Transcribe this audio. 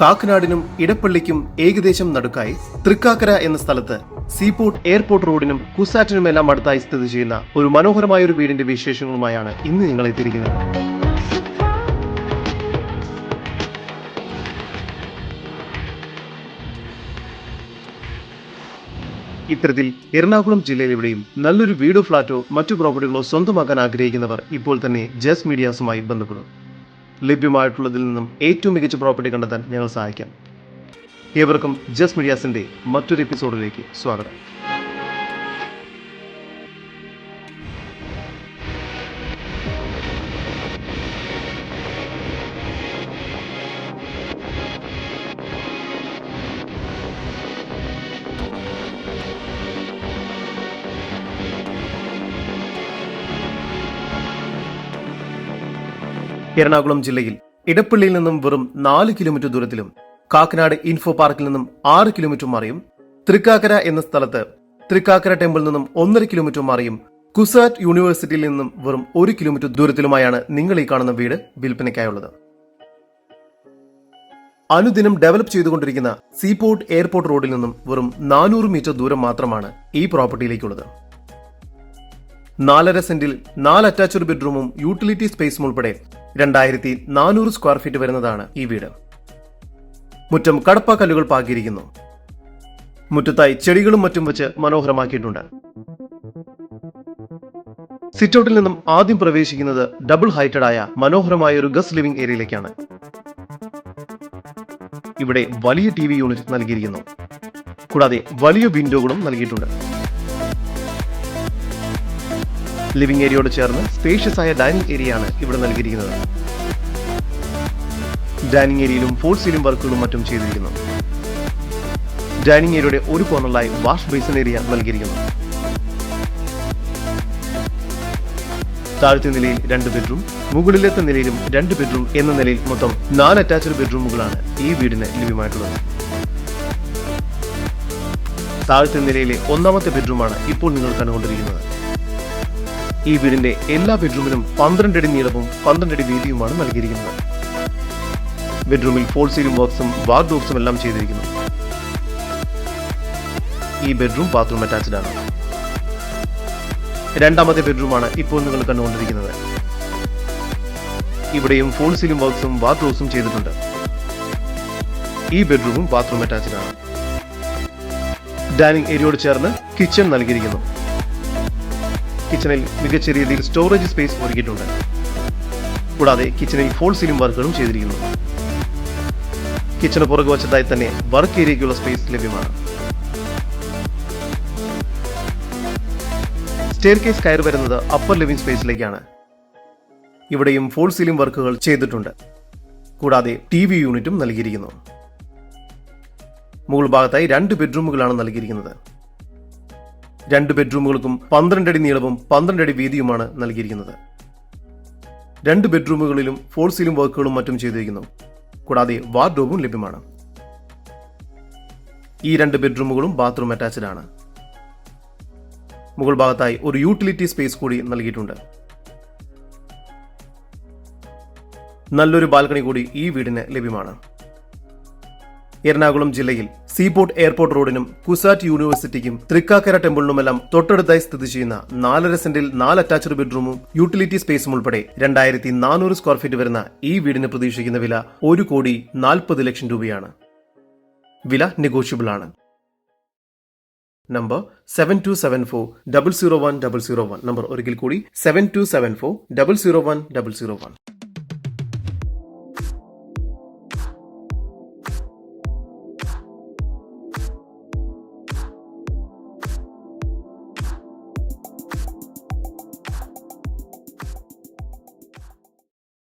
കാക്കനാടിനും ഇടപ്പള്ളിക്കും ഏകദേശം നടുക്കായി തൃക്കാക്കര എന്ന സ്ഥലത്ത് സീപോർട്ട് എയർപോർട്ട് റോഡിനും കുസാറ്റിനുമെല്ലാം അടുത്തായി സ്ഥിതി ചെയ്യുന്ന ഒരു മനോഹരമായ ഒരു വീടിന്റെ വിശേഷങ്ങളുമായാണ് ഇന്ന് നിങ്ങൾ എത്തിയിരിക്കുന്നത്. ഇത്തരത്തിൽ എറണാകുളം ജില്ലയിലെവിടെയും നല്ലൊരു വീടോ ഫ്ളാറ്റോ മറ്റു പ്രോപ്പർട്ടികളോ സ്വന്തമാക്കാൻ ആഗ്രഹിക്കുന്നവർ ഇപ്പോൾ തന്നെ ജസ് മീഡിയാസുമായി ബന്ധപ്പെടും. ലഭ്യമായിട്ടുള്ളതിൽ നിന്നും ഏറ്റവും മികച്ച പ്രോപ്പർട്ടി കണ്ടെത്താൻ ഞങ്ങൾ സഹായിക്കാം. ഏവർക്കും ജസ് മീഡിയാസിന്റെ മറ്റൊരു എപ്പിസോഡിലേക്ക് സ്വാഗതം. എറണാകുളം ജില്ലയിൽ ഇടപ്പള്ളിയിൽ നിന്നും വെറും നാല് കിലോമീറ്റർ ദൂരത്തിലും കാക്കനാട് ഇൻഫോ പാർക്കിൽ നിന്നും ആറ് കിലോമീറ്റർ മാറിയും തൃക്കാക്കര എന്ന സ്ഥലത്ത് തൃക്കാക്കര ടെമ്പിൾ നിന്നും ഒന്നര കിലോമീറ്റർ മാറിയും കുസാറ്റ് യൂണിവേഴ്സിറ്റിയിൽ നിന്നും വെറും ഒരു കിലോമീറ്റർ ദൂരത്തിലുമായാണ് നിങ്ങൾ ഈ കാണുന്ന വീട് വിൽപ്പനയ്ക്കായുള്ളത്. അനുദിനം ഡെവലപ്പ് ചെയ്തുകൊണ്ടിരിക്കുന്ന സീപോർട്ട് എയർപോർട്ട് റോഡിൽ നിന്നും വെറും നാനൂറ് മീറ്റർ ദൂരം മാത്രമാണ് ഈ പ്രോപ്പർട്ടിയിലേക്കുള്ളത് നാലര സെന്റിൽ നാല് അറ്റാച്ച്ഡ് ബെഡ്റൂമും യൂട്ടിലിറ്റി സ്പേസും ഉൾപ്പെടെ രണ്ടായിരത്തി നാനൂറ് സ്ക്വയർ ഫീറ്റ് വരുന്നതാണ് ഈ വീട്. മുറ്റം കടപ്പാക്കല്ലുകൾ പാകിയിരിക്കുന്നു. മുറ്റത്തായി ചെടികളും മറ്റും വെച്ച് മനോഹരമാക്കിയിട്ടുണ്ട്. സിറ്റൗട്ടിൽ നിന്നും ആദ്യം പ്രവേശിക്കുന്നത് ഡബിൾ ഹൈറ്റഡ് ആയ മനോഹരമായ ഒരു ഗസ് ലിവിംഗ് ഏരിയയിലേക്കാണ്. ഇവിടെ വലിയ ടി വി യൂണിറ്റ് നൽകിയിരിക്കുന്നു. കൂടാതെ വലിയ വിൻഡോകളും നൽകിയിട്ടുണ്ട്. ലിവിംഗ് ഏരിയയോട് ചേർന്ന് സ്പേഷ്യസ് ആയ ഡൈനിങ് ഏരിയയാണ് ഇവിടെ നൽകിയിരിക്കുന്നത്. ഡൈനിങ് ഏരിയയിലും ഫോൾ സീലിംഗ് വർക്കുകളും മറ്റും ചെയ്തിരിക്കുന്നു. ഡൈനിങ് ഏരിയയുടെ ഒരു കോർണറിലായി വാഷ് ബേസിൻ ഏരിയ നൽകിയിരിക്കുന്നു. താഴത്തെ നിലയിൽ രണ്ട് ബെഡ്റൂം മുകളിലത്തെ നിലയിലും രണ്ട് ബെഡ്റൂം എന്ന നിലയിൽ മൊത്തം നാല് അറ്റാച്ച്ഡ് ബെഡ്റൂമുകളാണ് ഈ വീടിന് ലഭ്യമായിട്ടുള്ളത് താഴത്തെ നിലയിലെ ഒന്നാമത്തെ ബെഡ്റൂമാണ് ഇപ്പോൾ നിങ്ങൾ കണ്ടുകൊണ്ടിരിക്കുന്നത്. ഈ വീടിന്റെ എല്ലാ ബെഡ്റൂമിനും പന്ത്രണ്ട് അടി നീളവും പന്ത്രണ്ട് അടി വീതിയുമാണ് നൽകിയിരിക്കുന്നത്. ബെഡ്റൂമിൽ ഫോൾ സീലിംഗ് വർക്ക്സും വാർഡ്രോബ്സും എല്ലാം ചെയ്തിരിക്കുന്നു. ഈ ബെഡ്റൂം ബാത്റൂം അറ്റാച്ച്ഡ് ആണ്. രണ്ടാമത്തെ ബെഡ്റൂമാണ് ഇപ്പോൾ നിങ്ങൾ കണ്ടുകൊണ്ടിരിക്കുന്നത്. ഇവിടെയും ഫോൾ സീലിംഗ് വർക്ക്സും വാർഡ്രോബ്സും ചെയ്തിട്ടുണ്ട്. ഈ ബെഡ്റൂമും ബാത്റൂം അറ്റാച്ച്ഡ് ആണ്. ഡൈനിങ് ഏരിയയോട് ചേർന്ന് കിച്ചൺ നൽകിയിരിക്കുന്നു. കിച്ചണിൽ മികച്ച രീതിയിൽ സ്റ്റോറേജ് സ്പേസ് ഒരുക്കിയിട്ടുണ്ട്. കൂടാതെ കിച്ചണിൽ ഫോൾ സീലിംഗ് വർക്കുകളും ചെയ്തിരിക്കുന്നു. കിച്ചണ് പുറകുവശത്തായി തന്നെ വർക്ക് ഏരിയയ്ക്കുള്ള സ്പേസ് ലഭ്യമാണ്. സ്റ്റെയർ കേസ് കയറി വരുന്നത് അപ്പർ ലിവിംഗ് സ്പേസിലേക്കാണ് ഇവിടെയും ഫോൾ സീലിംഗ് വർക്കുകൾ ചെയ്തിട്ടുണ്ട്. കൂടാതെ ടി വി യൂണിറ്റും നൽകിയിരിക്കുന്നു. മുകൾ ഭാഗത്തായി രണ്ട് ബെഡ്റൂമുകളാണ് നൽകിയിരിക്കുന്നത്. രണ്ട് ബെഡ്റൂമുകൾക്കും പന്ത്രണ്ട് അടി നീളവും പന്ത്രണ്ട് അടി വീതിയുമാണ് നൽകിയിരിക്കുന്നത്. രണ്ട് ബെഡ്റൂമുകളിലും ഫോൾ സീലിംഗ് വർക്കുകളും മറ്റും ചെയ്തിരിക്കുന്നു. കൂടാതെ വാർഡ്രോബും ലഭ്യമാണ്. ഈ രണ്ട് ബെഡ്റൂമുകളും ബാത്റൂം അറ്റാച്ച്ഡ് ആണ്. മുകൾ ഭാഗത്തായി ഒരു യൂട്ടിലിറ്റി സ്പേസ് കൂടി നൽകിയിട്ടുണ്ട്. നല്ലൊരു ബാൽക്കണി കൂടി ഈ വീടിന് ലഭ്യമാണ്. എറണാകുളം ജില്ലയിൽ സീപോർട്ട് എയർപോർട്ട് റോഡിനും കുസാറ്റ് യൂണിവേഴ്സിറ്റിക്കും തൃക്കാക്കര ടെമ്പിളിനുമെല്ലാം തൊട്ടടുത്തായി സ്ഥിതി ചെയ്യുന്ന നാലര സെന്റിൽ നാല് അറ്റാച്ച്ഡ് ബെഡ്റൂമും യൂട്ടിലിറ്റി സ്പേസും ഉൾപ്പെടെ രണ്ടായിരത്തി നാനൂറ് സ്ക്വയർ ഫീറ്റ് വരുന്ന ഈ വീടിന് പ്രതീക്ഷിക്കുന്ന വില ഒരു കോടി നാൽപ്പത് ലക്ഷം രൂപയാണ്. വില നെഗോഷ്യബിൾ ആണ്. Number seven two seven four double zero one double zero one number ഒരിക്കൽ കൂടി seven two seven four double zero one double zero one